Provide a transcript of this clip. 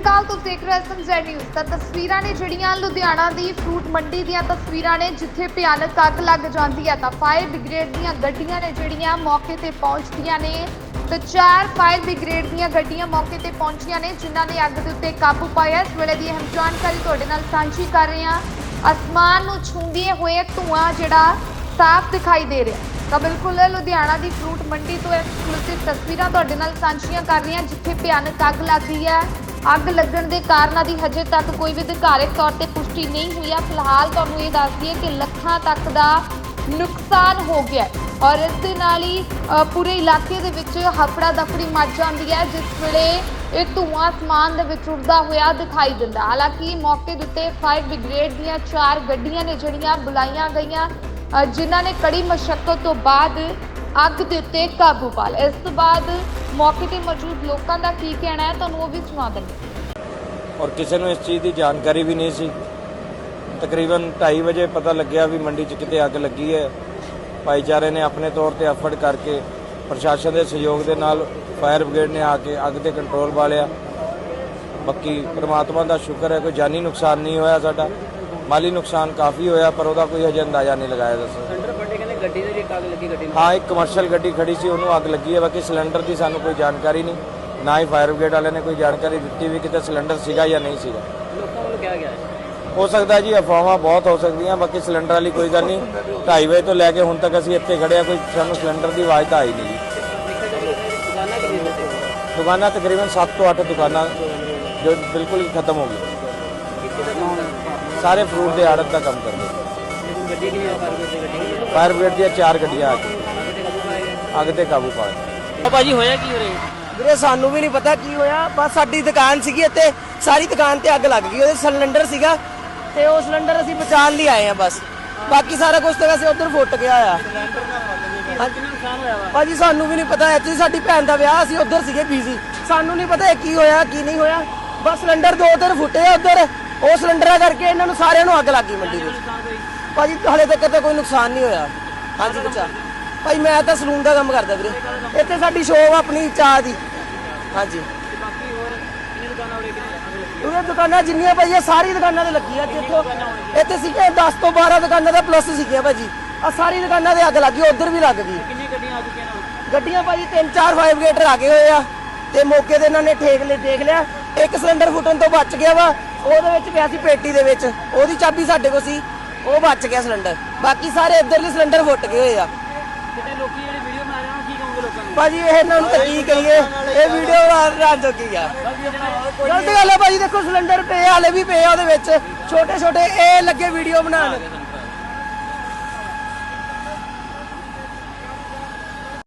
ਸਤਿ ਸ਼੍ਰੀ ਅਕਾਲ ਤੁਸੀਂ ਦੇਖ ਰਹੇ ਹੋ ਐਸਐਮਜ਼ੈਡ ਨਿਊਜ਼ ਤਾਂ ਤਸਵੀਰਾਂ ਨੇ ਜਿਹੜੀਆਂ ਲੁਧਿਆਣਾ ਦੀ ਫਰੂਟ ਮੰਡੀ ਦੀਆਂ ਤਸਵੀਰਾਂ ਨੇ, ਜਿੱਥੇ ਭਿਆਨਕ ਅੱਗ ਲੱਗ ਜਾਂਦੀ ਹੈ, ਤਾਂ ਫਾਇਰ ਬ੍ਰਿਗੇਡ ਦੀਆਂ ਗੱਡੀਆਂ ਨੇ ਜਿਹੜੀਆਂ ਮੌਕੇ ਤੇ ਪਹੁੰਚਦੀਆਂ ਨੇ। ਤੇ ਚਾਰ ਫਾਇਰ ਬ੍ਰਿਗੇਡ ਦੀਆਂ ਗੱਡੀਆਂ ਮੌਕੇ ਤੇ ਪਹੁੰਚੀਆਂ ਨੇ, ਜਿਨ੍ਹਾਂ ਨੇ ਅੱਗ ਦੇ ਉੱਤੇ ਕਾਬੂ ਪਾਇਆ। ਇਸ ਵੇਲੇ ਦੀ ਅਹਿਮ ਜਾਣਕਾਰੀ ਤੁਹਾਡੇ ਨਾਲ ਸਾਂਝੀ ਕਰ ਰਹੇ ਹਾਂ। ਅਸਮਾਨ ਨੂੰ ਛੂੰਹਦੇ ਹੋਏ ਧੂਆਂ ਜਿਹੜਾ ਸਾਫ਼ ਦਿਖਾਈ ਦੇ ਰਿਹਾ। ਤਾਂ ਬਿਲਕੁਲ ਲੁਧਿਆਣਾ ਦੀ ਫਰੂਟ ਮੰਡੀ ਤੋਂ ਐਕਸਕਲੂਸਿਵ ਤਸਵੀਰਾਂ ਤੁਹਾਡੇ ਨਾਲ ਸਾਂਝੀਆਂ ਕਰ ਰਹੀ ਹਾਂ, ਜਿੱਥੇ ਭਿਆਨਕ ਅੱਗ ਲੱਗੀ ਹੈ। ਅੱਗ ਲੱਗਣ ਦੇ ਕਾਰਨਾਂ ਦੀ ਹਜੇ ਤੱਕ ਕੋਈ ਵੀ ਅਧਿਕਾਰਕ ਤੌਰ ਤੇ ਪੁਸ਼ਟੀ ਨਹੀਂ ਹੋਈ ਆ। ਫਿਲਹਾਲ ਤੁਹਾਨੂੰ ਇਹ ਦੱਸ ਦਈਏ ਕਿ ਲੱਖਾਂ ਤੱਕ ਦਾ ਨੁਕਸਾਨ ਹੋ ਗਿਆ ਹੈ ਔਰ ਇਸ ਦੇ ਨਾਲ ਹੀ ਪੂਰੇ ਇਲਾਕੇ ਦੇ ਵਿੱਚ ਹਫੜਾ ਦਫੜੀ ਮਚ ਜਾਂਦੀ ਹੈ, ਜਿਸ ਵੇਲੇ ਇਹ ਧੂਆਂ ਅਸਮਾਨ ਦੇ ਵਿੱਚ ਉੱਡਦਾ ਹੋਇਆ ਦਿਖਾਈ ਦਿੰਦਾ। ਹਾਲਾਂਕਿ ਮੌਕੇ ਦੇ ਉੱਤੇ ਫਾਇਰ ਬ੍ਰਿਗੇਡ ਦੀਆਂ ਚਾਰ ਗੱਡੀਆਂ ਨੇ ਜਿਹੜੀਆਂ ਬੁਲਾਈਆਂ ਗਈਆਂ ਜਿਨ੍ਹਾਂ ਨੇ ਕੜੀ ਮਸ਼ੱਕਤ ਤੋਂ ਬਾਅਦ ਅੱਗ ਦੇ ਉੱਤੇ ਕਾਬੂ ਪਾ ਲਿਆ। ਇਸ ਤੋਂ ਬਾਅਦ ਮੌਕੇ ਤੇ ਮੌਜੂਦ ਲੋਕਾਂ ਦਾ ਕੀ ਕਹਿਣਾ ਹੈ, ਤੁਹਾਨੂੰ ਉਹ ਵੀ ਸੁਣਾ ਦਿੰਦੇ ਔਰ ਕਿਸੇ ਨੂੰ ਇਸ ਚੀਜ਼ ਦੀ ਜਾਣਕਾਰੀ ਵੀ ਨਹੀਂ ਸੀ। ਤਕਰੀਬਨ 2:30 ਵਜੇ ਪਤਾ ਲੱਗਿਆ ਵੀ ਮੰਡੀ 'ਚ ਕਿਤੇ ਅੱਗ ਲੱਗੀ ਹੈ। ਭਾਈਚਾਰੇ ਨੇ ਆਪਣੇ ਤੌਰ ਤੇ ਅਫਰਡ ਕਰਕੇ ਪ੍ਰਸ਼ਾਸਨ ਦੇ ਸਹਿਯੋਗ ਦੇ ਨਾਲ ਫਾਇਰ ਬ੍ਰਿਗੇਡ ਨੇ ਆ ਕੇ ਅੱਗ ਤੇ ਕੰਟਰੋਲ ਪਾ ਲਿਆ। ਬਾਕੀ ਪ੍ਰਮਾਤਮਾ ਦਾ ਸ਼ੁਕਰ ਹੈ, ਕੋਈ ਜਾਨੀ ਨੁਕਸਾਨ ਨਹੀਂ ਹੋਇਆ ਸਾਡਾ। ਮਾਲੀ ਨੁਕਸਾਨ ਕਾਫੀ ਹੋਇਆ, ਪਰ ਉਹਦਾ ਕੋਈ ਹਜੇ ਅੰਦਾਜ਼ਾ ਨਹੀਂ ਲਗਾਇਆ ਦੱਸੋ ਸਿਲੰਡਰ ਗੱਡੀ ਦੇ ਵੀ ਅੱਗ ਲੱਗੀ ਗੱਡੀ ਨੂੰ? ਹਾਂ ਇੱਕ ਕਮਰਸ਼ੀਅਲ ਗੱਡੀ ਖੜੀ ਸੀ ਉਹਨੂੰ ਅੱਗ ਲੱਗੀ ਹੈ ਬਾਕੀ ਸਿਲੰਡਰ ਦੀ ਸਾਨੂੰ ਕੋਈ ਜਾਣਕਾਰੀ ਨਹੀਂ। ਨਾ ਹੀ ਫਾਇਰ ਬ੍ਰਿਗੇਡ ਵਾਲਿਆਂ ਨੇ ਕੋਈ ਜਾਣਕਾਰੀ ਦਿੱਤੀ ਵੀ ਕਿਤੇ ਸਿਲੰਡਰ ਸੀਗਾ ਜਾਂ ਨਹੀਂ ਸੀਗਾ। ਲੋਕਾਂ ਵੱਲੋਂ ਕਿਹਾ ਗਿਆ ਹੈ। ਹੋ ਸਕਦਾ ਜੀ ਅਫਵਾਹਾਂ ਬਹੁਤ ਹੋ ਸਕਦੀਆਂ ਬਾਕੀ ਸਿਲੰਡਰ ਵਾਲੀ ਕੋਈ ਗੱਲ ਨਹੀਂ। 2:30 ਵਜੇ ਤੋਂ ਲੈ ਕੇ ਹੁਣ ਤੱਕ ਅਸੀਂ ਇੱਥੇ ਖੜੇ ਆ ਕੋਈ ਸਾਨੂੰ ਸਿਲੰਡਰ ਦੀ ਆਵਾਜ਼ ਤਾਂ ਆਈ ਨਹੀਂ ਜੀ। ਦੁਕਾਨਾਂ ਤਕਰੀਬਨ 7 ਤੋਂ 8 ਦੁਕਾਨਾਂ ਜੋ ਬਿਲਕੁਲ ਖਤਮ ਹੋ ਗਈ ਸਾਰੇ ਫਰੂਟ ਦੇ ਆੜਤ ਦਾ ਕੰਮ ਕਰਦੇ ਗੱਡੀ ਕਿੰਨੀ ਆ? ਪਰ ਗੱਡੀ ਗੱਡੀ ਫਾਇਰ ਬ੍ਰਿਗੇਡ ਦੀਆਂ ਚਾਰ ਗੱਡੀਆਂ ਆ ਪਾਏਗਾ ਅੱਗ ਤੇ ਕਾਬੂ ਪਾ ਦਿੱਤਾ ਭਾਜੀ ਹੋਇਆ ਕੀ ਹੋ ਰਿਹਾ ਵੀਰੇ ਸਾਨੂੰ ਵੀ ਨਹੀਂ ਪਤਾ ਕੀ ਹੋਇਆ ਬਸ ਸਾਡੀ ਦੁਕਾਨ ਸੀਗੀ ਇੱਥੇ ਸਾਰੀ ਦੁਕਾਨ ਤੇ ਅੱਗ ਲੱਗ ਗਈ ਉਹਦੇ ਸਿਲੰਡਰ ਸੀਗਾ ਤੇ ਉਹ ਸਿਲੰਡਰ ਅਸੀਂ ਬਚਾਉਣ ਲਈ ਆਏ ਆ ਬਸ। ਬਾਕੀ ਸਾਰਾ ਕੁਝ ਤਾਂ ਵੈਸੇ ਉਧਰ ਫੁੱਟ ਗਿਆ ਆ। ਭਾਜੀ ਸਾਨੂੰ ਵੀ ਨਹੀਂ ਪਤਾ ਐਕਚੁਅਲੀ ਸਾਡੀ ਭੈਣ ਦਾ ਵਿਆਹ ਅਸੀਂ ਉਧਰ ਸੀਗੇ ਬੀਜ਼ੀ ਸਾਨੂੰ ਨਹੀਂ ਪਤਾ ਇਹ ਕੀ ਹੋਇਆ ਕੀ ਨਹੀਂ ਹੋਇਆ। ਬਸ ਸਿਲੰਡਰ ਦੋ ਤਿੰਨ ਫੁੱਟੇ ਆ ਉਧਰ ਉਹ ਸਿਲੰਡਰਾਂ ਕਰਕੇ ਇਹਨਾਂ ਨੂੰ ਸਾਰਿਆਂ ਨੂੰ ਅੱਗ ਲੱਗ ਗਈ ਮੰਡੀ ਵਿੱਚ। ਭਾਜੀ ਹਲੇ ਤੱਕ ਤਾਂ ਕੋਈ ਨੁਕਸਾਨ ਨਹੀਂ ਹੋਇਆ। ਹਾਂਜੀ ਬਚਾ ਭਾਈ ਮੈਂ ਤਾਂ ਸਲੂਨ ਦਾ ਕੰਮ ਕਰਦਾ ਵੀਰੇ। ਇੱਥੇ ਸਾਡੀ ਸ਼ੋਪ ਆਪਣੀ ਚਾਹ ਦੀ। ਹਾਂਜੀ। ਬਾਕੀ ਹੋਰ ਕਿੰਨੇ ਦੁਕਾਨਾਂ ਉਰੇ ਜਿੰਨੀਆਂ ਭਾਈ ਇਹ ਸਾਰੀ ਦੁਕਾਨਾਂ ਤੇ ਲੱਗੀਆਂ ਜਿੱਥੋਂ ਇੱਥੇ ਸੀਗੇ 10 ਤੋਂ 12 ਦੁਕਾਨਾਂ ਦਾ ਪਲੱਸ ਸੀਗੀਆਂ ਭਾਜੀ। ਆ ਸਾਰੀ ਦੁਕਾਨਾਂ ਤੇ ਅੱਗ ਲੱਗੀ ਉਧਰ ਵੀ ਲੱਗ ਗਈ। ਕਿੰਨੀ ਗੱਡੀਆਂ ਆ ਚੁੱਕੀਆਂ ਨੇ ਗੱਡੀਆਂ ਭਾਜੀ ਤਿੰਨ ਚਾਰ ਫਾਈਵ ਗੇਟਰ ਆ ਗਏ ਹੋਏ ਆ। ਤੇ ਮੌਕੇ ਤੇ ਇਹਨਾਂ ਨੇ ਠੇਕ ਲੈ ਦੇਖ ਲਿਆ। ਇੱਕ ਸਿਲੰਡਰ ਫੁੱਟਣ ਤੋਂ ਬਚ ਗਿਆ ਵਾ। ਉਹਦੇ ਵਿੱਚ ਪਿਆ ਸੀ ਪੇਟੀ ਦੇ ਵਿੱਚ। ਉਹਦੀ ਚਾਬੀ ਸਾਡੇ ਕੋਲ ਸੀ। ਉਹ ਬਚ ਗਿਆ ਸਿਲੰਡਰ। ਬਾਕੀ ਸਾਰੇ ਇੱਧਰਲੇ ਸਿਲੰਡਰ ਫੁੱਟ ਗਏ ਹੋਏ ਆ। ਕਿਤੇ ਲੋਕੀ ਜਿਹੜੇ ਵੀਡੀਓ ਬਣਾ ਰਹੇ ਹਨ ਕੀ ਕਹੋਗੇ ਲੋਕਾਂ ਨੂੰ? ਭਾਜੀ ਇਹ ਇਹਨਾਂ ਨੂੰ ਤਾਂ ਕੀ ਕਹੀਏ? ਇਹ ਵੀਡੀਓ ਰਾਤ ਜੋ ਕੀ ਆ ਗਲਤ ਗੱਲ ਹੈ ਭਾਜੀ ਦੇਖੋ ਸਿਲੰਡਰ ਪਏ ਆ, ਹਾਲੇ ਵੀ ਪਏ ਆ ਉਹਦੇ ਵਿੱਚ। ਛੋਟੇ ਛੋਟੇ ਇਹ ਲੱਗੇ ਵੀਡੀਓ ਬਣਾਉਣ।